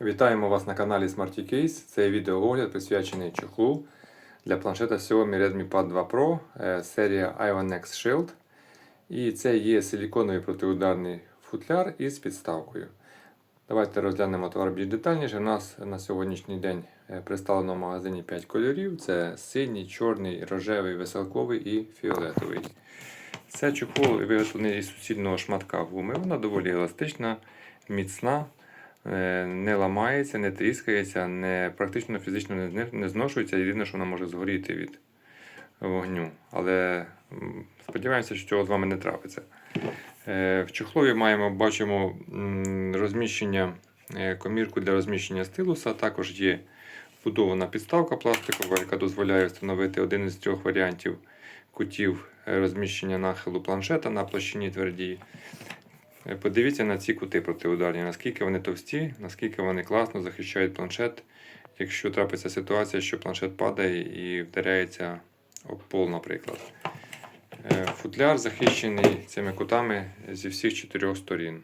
Вітаємо вас на каналі Smarty Case. Це відеоогляд присвячений чохлу для планшета Xiaomi Redmi Pad 2 Pro е, серія Ivan X Shield. І це є силіконовий протиударний футляр із підставкою. Давайте розглянемо товар більш детальніше. У нас на сьогоднішній день е, представлено в магазині 5 кольорів: це синій, чорний, рожевий, веселковий і фіолетовий. Це чохол виготовлений із суцільного шматка гуми. Вона доволі еластична, міцна, не ламається, не тріскається, не, практично фізично не, не зношується. Єдине, що вона може згоріти від вогню. Але сподіваємося, що цього з вами не трапиться. Е, В чохлові маємо, бачимо розміщення, е, комірку для розміщення стилуса. Також є вбудована підставка пластикова, яка дозволяє встановити один із трьох варіантів кутів е, розміщення нахилу планшета на площині твердій. Е, Подивіться на ці кути протиударні, наскільки вони товсті, наскільки вони класно захищають планшет, якщо трапиться ситуація, що планшет падає і вдаряється об пол, наприклад. Е, Футляр захищений цими кутами зі всіх чотирьох сторін.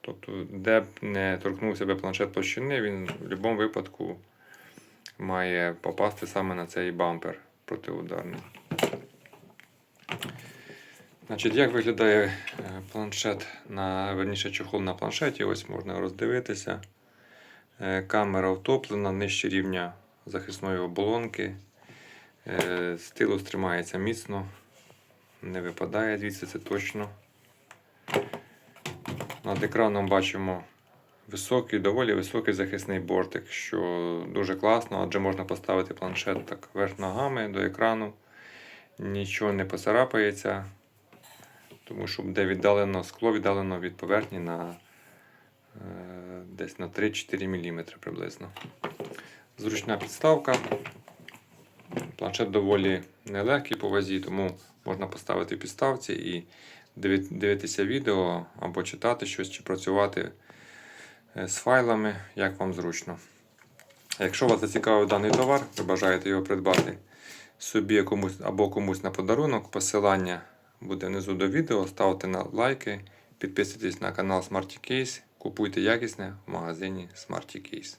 Тобто, де б не торкнувся би планшет площини, він в будь-якому випадку має попасти саме на цей бампер протиударний. Значить, як виглядає е, планшет на верніше чохол на планшеті? Ось можна роздивитися. Е, Камера втоплена нижче рівня захисної оболонки. Е, Стилус тримається міцно, не випадає звідси, це точно. Над екраном бачимо високий, доволі високий захисний бортик, що дуже класно, адже можна поставити планшет так вверх ногами до екрану. Нічого не поцарапається, тому що буде віддалено скло віддалено від поверхні на е, десь на 3-4 мм приблизно. Зручна підставка. Планшет доволі нелегкий по вазі, тому можна поставити в підставці і дивитися відео або читати щось чи працювати е, з файлами, як вам зручно. Якщо вас зацікавив даний товар, ви бажаєте його придбати собі комусь або комусь на подарунок, посилання буде внизу до відео. Ставте на лайки, підписуйтесь на канал Smarty Case, купуйте якісне в магазині Smarty Case.